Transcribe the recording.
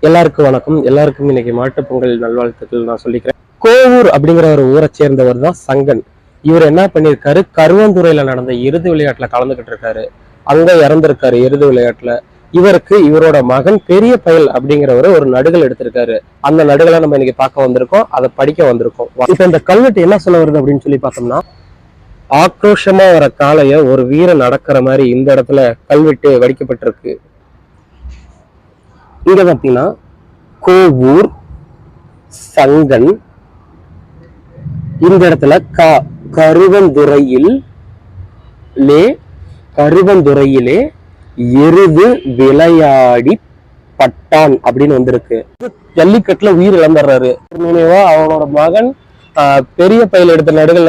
எல்லாருக்கும் வணக்கம். எல்லாருக்கும் இன்னைக்கு மாட்டுப் பொங்கல் நல்வாழ்த்துக்கள் நான் சொல்லிக்கிறேன். கோவூர் அப்படிங்கிற ஒரு ஊரை சேர்ந்தவர் தான் சங்கன். இவர் என்ன பண்ணியிருக்காரு? கருவந்துறையில நடந்த இறுதி விளையாட்டுல கலந்துகிட்டு இருக்காரு. அங்க இறந்திருக்காரு இறுதி விளையாட்டுல. இவருக்கு இவரோட மகன் பெரிய பயல் அப்படிங்கிறவரு ஒரு நடுகள் எடுத்திருக்காரு. அந்த நடுகளை நம்ம இன்னைக்கு பார்க்க வந்திருக்கோம். அதை படிக்க வந்திருக்கோம். இப்ப இந்த கல்வெட்டு என்ன சொல்ல வருது அப்படின்னு சொல்லி பார்த்தோம்னா ஆக்ரோஷமா வர காளைய ஒரு வீரன் நடக்கிற மாதிரி இந்த இடத்துல கல்வெட்டு வடிக்கப்பட்டிருக்கு. இங்க பாத்தீங்கன்னா கோவூர் சங்கன் இந்த இடத்துல க கருவந்துறையில் லே கருவந்துறையிலே எருது விளையாடி பட்டான் அப்படின்னு வந்திருக்கு. ஜல்லிக்கட்டுல உயிர் இழந்துடுறாரு. நினைவா அவனோட மகன் பெரிய பயில் எடுத்த நடுகள்